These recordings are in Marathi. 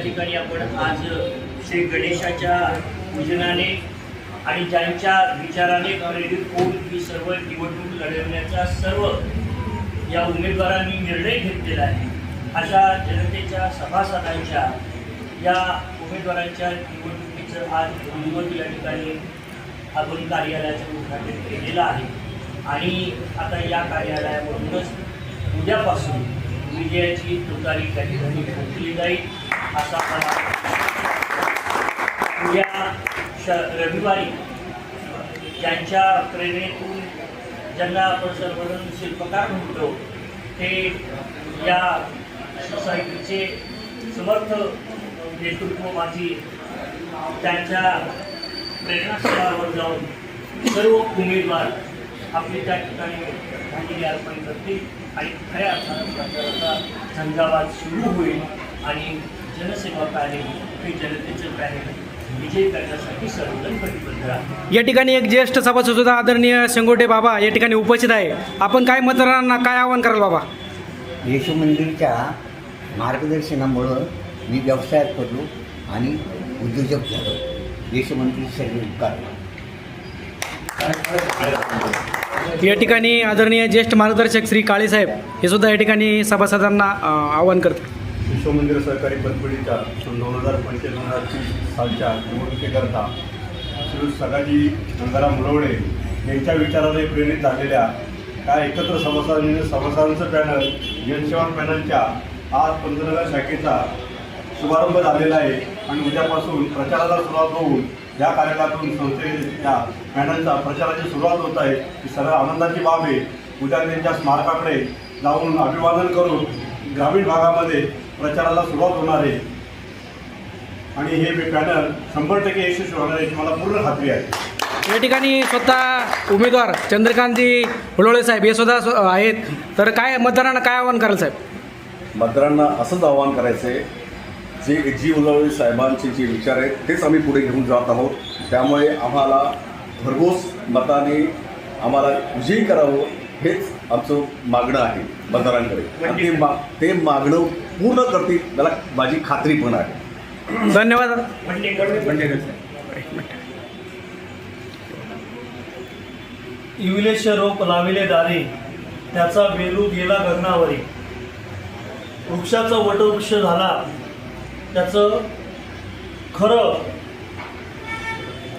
ठिकाणी आपण आज श्री गणेशाच्या पूजनाने आणि ज्यांच्या विचाराने प्रेरित होऊन ही सर्व निवडणूक लढवण्याचा सर्व या उमेदवारांनी निर्णय घेतलेला आहे. अशा जनतेच्या सभासदांच्या या उमेदवारांच्या निवडणुकीचं आज विधिवत या ठिकाणी आपण कार्यालयाचं उद्घाटन केलेलं आहे. आणि आता या कार्यालयामधूनच उद्यापासून विजयाची तुतारी त्या ठिकाणी ठोकली जाईल. असा मला उद्या श रविवारी ज्यांच्या प्रेरणेतून ज्यांना आपण सर्वजण शिल्पकार म्हणतो ते या सोसायटीचे समर्थ नेतृत्व माझी त्यांच्या प्रेरणास्थळावर जाऊन सर्व उमेदवार आपली त्या ठिकाणी श्रद्धांजली अर्पण करतील. आणि खऱ्या अर्थानं प्रचाराचा झंझावात सुरू होईल आणि जनसेवा कार्य हे जनतेचं कार्य विजय करण्यासाठी सर्वजण कटिबद्ध आहे या ठिकाणी एक ज्येष्ठ सभासद सुद्धा आदरणीय शेंगोटे बाबा या ठिकाणी उपस्थित आहे. आपण काय मतदारांना काय आवाहन कराल बाबा? येशू मंदिरच्या मार्गदर्शनामुळं मी व्यवसायात पडलो आणि उद्योजक झालो. येशू मंदिर सर्व उपकार या ठिकाणी आदरणीय ज्येष्ठ मार्गदर्शक श्री काळेसाहेब हे सुद्धा या ठिकाणी सभासदांना अ, आवाहन करतात. विश्वमंदिर सहकारी पतपिढीच्या दोन हजार पंचवीस दोन हजार तीस सालच्या निवडणुकीकरता श्री सगाजी गंगाराम मुलवडे यांच्या विचाराने प्रेरित झालेल्या काय एकत्र सभासदांनी सभासदांचं पॅनल जनसेवा पॅनलच्या आज पंतनगर शाखेचा शुभारंभ झालेला आहे. आणि उद्यापासून प्रचाराला सुरुवात होऊन या कार्यक्रमातून संस्थेच्या पॅनलचा प्रचाराची सुरुवात होत आहे. ही सर्व आनंदाची बाब आहे. उद्या त्यांच्या स्मारकाकडे जाऊन अभिवादन करून ग्रामीण भागामध्ये प्रचाराला सुरुवात होणार आहे. आणि हे पॅनल शंभर टक्के यशस्वी होणार याची मला पूर्ण खात्री आहे. या ठिकाणी स्वतः उमेदवार चंद्रकांतजी हुलोळे साहेब हे सुद्धा स्व- आहेत. तर काय मतदारांना काय आवाहन कराल साहेब? मतदारांना असंच आवाहन करायचं आहे जे जी उलवळे साहेबांचे जे विचार आहेत तेच आम्ही पुढे घेऊन जात आहोत. त्यामुळे आम्हाला भरघोस मताने आम्हाला विजयी करावं हेच आमचं मागणं आहे मतदारांकडे. आणि ते मा ते मागणं पूर्ण करतील मला माझी खात्री पण आहे. धन्यवाद. इविलेश रोप लाविले दारी त्याचा वेलू गेला गगनावरी. वृक्षाचा वटवृक्ष झाला त्याचं खरं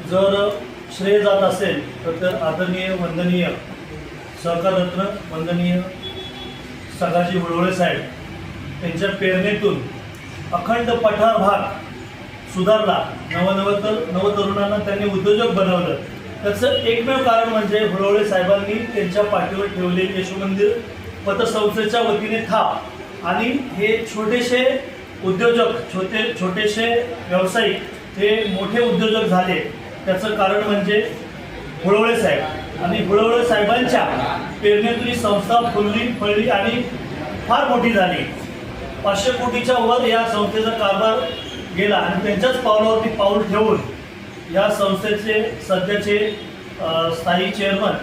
जर श्रेय जात असेल तर तर आदरणीय वंदनीय सहकाररत्न वंदनीय सदाजी हुळवळे साहेब त्यांच्या प्रेरणेतून अखंड पठार भाग सुधारला. नवनव तर नवतरुणांना त्यांनी उद्योजक बनवलं. त्याचं एकमेव कारण म्हणजे हुळवळे साहेबांनी त्यांच्या पाठीवर ठेवलेली यशोमंदिर पतसंस्थेच्या वतीने थाप. आणि हे छोटेसे उद्योजक छोटे छोटेसे व्यावसायिक हे मोठे उद्योजक झाले. त्याचं कारण म्हणजे हुळवळे साहेब. आणि हुळवळे साहेबांच्या प्रेरणेतून ही संस्था फुलली फळली आणि फार मोठी झाली. पाचशे कोटीच्या वर या संस्थेचा कारभार गेला आणि त्यांच्याच पावलावरती पाऊल ठेवून या संस्थेचे सध्याचे स्थायी चेअरमन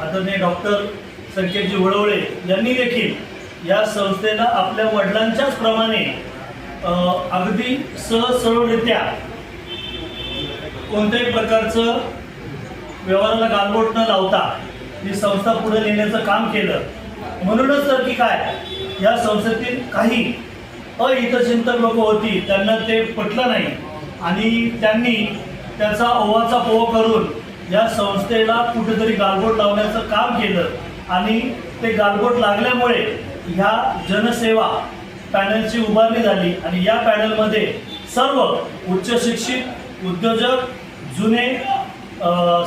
आदरणीय डॉक्टर संकेतजी वळवळे यांनी देखील या संस्थेला आपल्या वडिलांच्याच प्रमाणे अगदी सहज कोणत्याही प्रकारचं व्यवहाराला गालबोट न लावता ही संस्था पुढे नेण्याचं काम केलं. म्हणूनच तर की काय? या संस्थेतील काही अहितचिंतक लोक होती त्यांना ते पटलं नाही. आणि त्यांनी त्याचा ओवाचा पोह करून या संस्थेला कुठेतरी गालबोट लावण्याचं काम केलं. आणि ते गालबोट लागल्यामुळे ह्या जनसेवा पॅनलची उभारणी झाली. आणि या पॅनलमध्ये सर्व उच्च शिक्षित उद्योजक जुने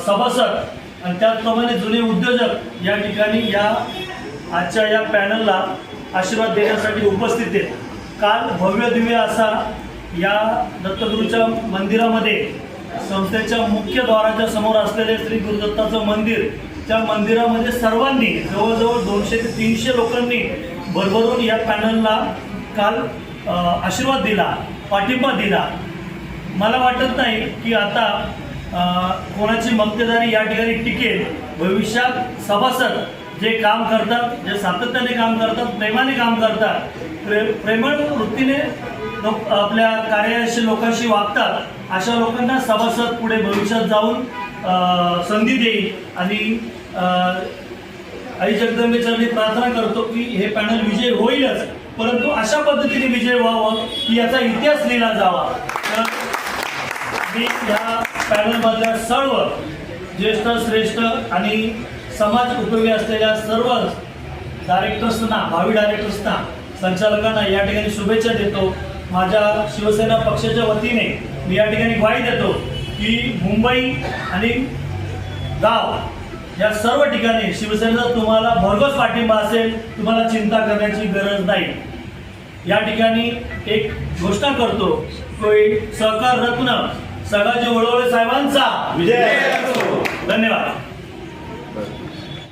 सभासद आणि त्याचप्रमाणे जुने उद्योजक या ठिकाणी या आजच्या या पॅनलला आशीर्वाद देण्यासाठी उपस्थित आहेत. काल भव्य दिव्य असा या दत्तगुरूच्या मंदिरामध्ये संस्थेच्या मुख्य द्वाराच्या समोर असलेले श्री गुरुदत्ताचं मंदिर त्या मंदिरामध्ये सर्वांनी जवळजवळ दोनशे ते तीनशे लोकांनी भरभरून या पॅनलला काल आशीर्वाद दिला पाठिंबा दिला. मला वाटत नाही की आता कोणाची मक्तेदारी या ठिकाणी टिकेल भविष्यात सभासद जे काम करतात जे सातत्याने काम करतात प्रेमाने काम करतात प्रे प्रेमळ वृत्तीने लोक आपल्या कार्याशी लोकांशी वागतात अशा लोकांना सभासद पुढे भविष्यात जाऊन संधी देईल आणि आई जगदंबेच्या मी प्रार्थना करतो की हे पॅनल विजय होईलच परंतु अशा पद्धतीने विजय व्हावं की याचा इतिहास लिहिला जावा. मी या पॅनलमधल्या सर्व ज्येष्ठ श्रेष्ठ आणि समाज उपयोगी असलेल्या सर्व डायरेक्टर्सना भावी डायरेक्टर्सना संचालकांना या ठिकाणी शुभेच्छा देतो. माझ्या शिवसेना पक्षाच्या वतीने मी या ठिकाणी ग्वाही देतो की मुंबई आणि गाव या सर्व ठिकाणी शिवसेनेचा तुम्हाला भरघोस पाठिंबा असेल तुम्हाला चिंता करण्याची गरज नाही. या ठिकाणी एक घोषणा करतो की सहकार रत्न सगाजी वळवळे साहेबांचा. विजय. धन्यवाद.